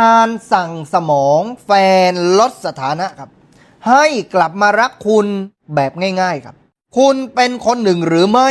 การสั่งสมองแฟนลดสถานะครับ ให้กลับมารักคุณแบบง่าย ๆครับ คุณเป็นคนหนึ่งหรือไม่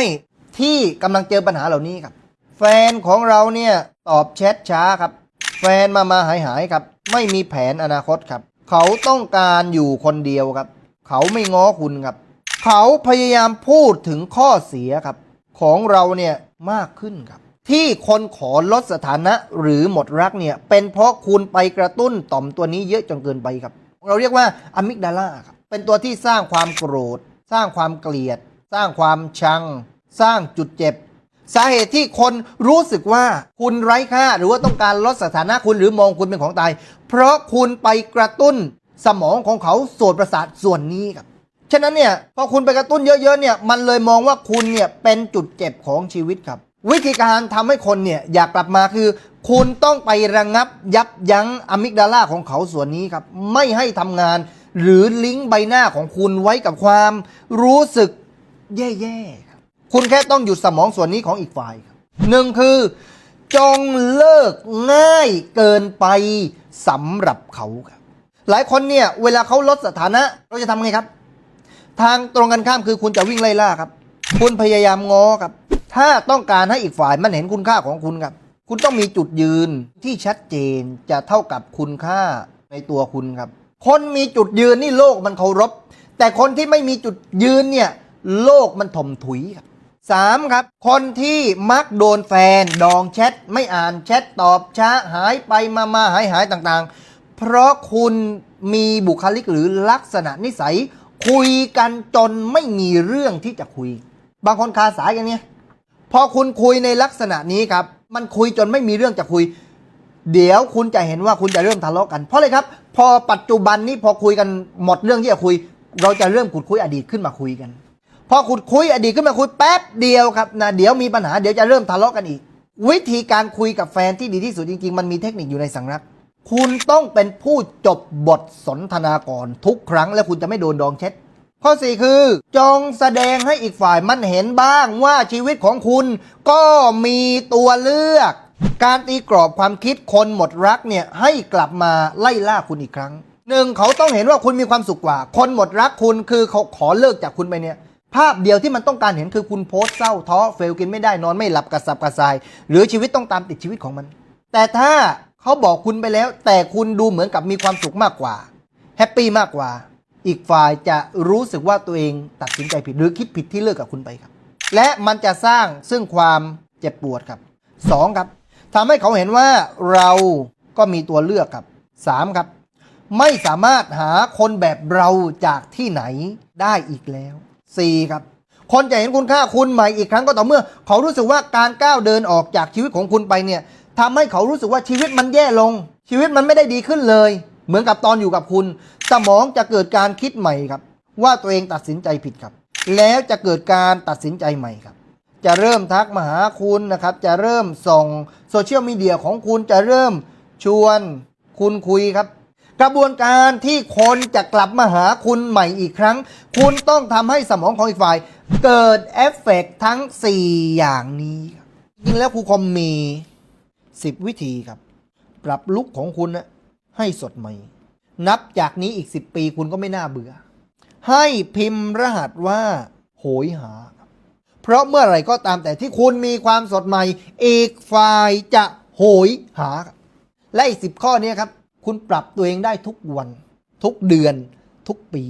ที่กำลังเจอปัญหาเหล่านี้ครับ แฟนของเราเนี่ยตอบแชทช้าครับ แฟนมามาหายหายๆครับ ไม่มีแผนอนาคตครับ เขาต้องการอยู่คนเดียวครับ เขาไม่ง้อคุณครับ เขาพยายามพูดถึงข้อเสียครับ ของเราเนี่ยมากขึ้นครับ ที่คนขอลดสถานะหรือหมดรักเนี่ย เป็นเพราะคุณไปกระตุ้นต่อมตัวนี้เยอะจนเกินไปครับ เราเรียกว่าอะมิกดาลาครับเป็นตัวที่สร้างความโกรธ สร้างความเกลียด สร้างความชัง สร้างจุดเจ็บ สาเหตุที่คนรู้สึกว่าคุณไร้ค่า หรือว่าต้องการลดสถานะคุณหรือมองคุณเป็นของตาย เพราะคุณไปกระตุ้นสมองของเขาส่วนประสาทส่วนนี้ครับฉะนั้นเนี่ยพอคุณไปกระตุ้นเยอะๆเนี่ยมันเลยมองว่าคุณเนี่ยเป็นจุดเจ็บของชีวิตครับ วิธีการทำให้คนเนี่ยอยากกลับมาคือ คุณต้องไประงับยับยั้งอะมิกดาลาของเขาส่วนนี้ครับ ไม่ให้ทำงาน หรือลิงก์ใบหน้าของคุณไว้กับความรู้สึกแย่ๆครับคุณแค่ต้องหยุดสมองส่วนนี้ของอีกฝ่ายครับหนึ่งคือ จงเลิกง่ายเกินไปสำหรับเขาครับหลายคนเนี่ยเวลาเขาลดสถานะเราจะทำไงครับ ทางตรงกันข้ามคือคุณจะวิ่งไล่ล่าครับ คุณพยายามง้อครับ ถ้าต้องการให้อีกฝ่ายมันเห็นคุณค่าของคุณครับ คุณต้องมีจุดยืนที่ชัดเจนจะเท่ากับคุณค่าในตัวคุณครับ คนมีจุดยืนนี่โลกมันเคารพ แต่คนที่ไม่มีจุดยืนเนี่ยโลกมันถมถุยครับสามครับ คนที่มักโดนแฟน ดองแชทไม่อ่านแชทตอบช้าหายไปมามาหายหายต่างๆ เพราะคุณมีบุคลิกหรือลักษณะนิสัย คุยกันจนไม่มีเรื่องที่จะคุย บางคนคาสายกันเนี่ย พอคุณคุยในลักษณะนี้ครับ มันคุยจนไม่มีเรื่องจะคุย เดี๋ยวคุณจะเห็นว่าคุณจะเริ่มทะเลาะกัน เพราะเลยครับ พอปัจจุบันนี้พอคุยกันหมดเรื่องที่จะคุย เราจะเริ่มขุดคุยอดีตขึ้นมาคุยกัน พอขุดคุยอดีตขึ้นมาคุยแป๊บเดียวครับนะเดี๋ยวมีปัญหาเดี๋ยวจะเริ่มทะเลาะกันอีก วิธีการคุยกับแฟนที่ดีที่สุดจริงๆ มันมีเทคนิคอยู่ในสังรักคุณต้องเป็นผู้จบบทสนทนาก่อนทุกครั้ง แล้วคุณจะไม่โดนดองเช็ด ข้อ 4 คือ จงแสดงให้อีกฝ่ายมันเห็นบ้างว่าชีวิตของคุณก็มีตัวเลือก การตีกรอบความคิดคนหมดรักเนี่ยให้กลับมาไล่ล่าคุณอีกครั้งหนึ่งเขาต้องเห็นว่าคุณมีความสุขกว่า คนหมดรักคุณคือเขาขอเลิกจากคุณไปเนี่ย ภาพเดียวที่มันต้องการเห็นคือคุณโพสเศร้าท้อเฟลกินไม่ได้นอนไม่หลับกระสับกระส่าย หรือชีวิตต้องตามติดชีวิตของมัน แต่ถ้าเขาบอกคุณไปแล้ว แต่คุณดูเหมือนกับมีความสุขมากกว่าแฮปปี้มากกว่า อีกฝ่ายจะรู้สึกว่าตัวเองตัดสินใจผิดหรือคิดผิดที่เลิกกับคุณไปครับ และมันจะสร้างซึ่งความเจ็บปวดครับสองครับทำให้เขาเห็นว่าเราก็มีตัวเลือกครับสามครับ ไม่สามารถหาคนแบบเราจากที่ไหนได้อีกแล้วสี่ครับ คนจะเห็นคุณค่าคุณใหม่อีกครั้งก็ต่อเมื่อ เขารู้สึกว่าการก้าวเดินออกจากชีวิตของคุณไปเนี่ยทำให้เขารู้สึกว่าชีวิตมันแย่ลง ชีวิตมันไม่ได้ดีขึ้นเลย เหมือนกับตอนอยู่กับคุณ สมองจะเกิดการคิดใหม่ครับ ว่าตัวเองตัดสินใจผิดครับ แล้วจะเกิดการตัดสินใจใหม่ครับ จะเริ่มทักมาหาคุณนะครับ จะเริ่มส่งโซเชียลมีเดียของคุณจะเริ่มชวนคุณคุยครับ กระบวนการที่คนจะกลับมาหาคุณใหม่อีกครั้ง คุณต้องทำให้สมองของอีกฝ่าย เกิดเอฟเฟกต์ทั้ง 4 อย่างนี้จริงแล้วครูคอมมี 10 วิธีครับ ปรับลุกของคุณนะ ให้สดใหม่ นับจากนี้อีก 10 ปีคุณก็ไม่น่าเบื่อ ให้พิมพ์รหัสว่าโหยหา เพราะเมื่อไหร่ก็ตามแต่ที่คุณมีความสดใหม่ อีกฝ่ายจะโหยหา และอีกสิบข้อนี้ครับ คุณปรับตัวเองได้ทุกวัน ทุกเดือน ทุกปี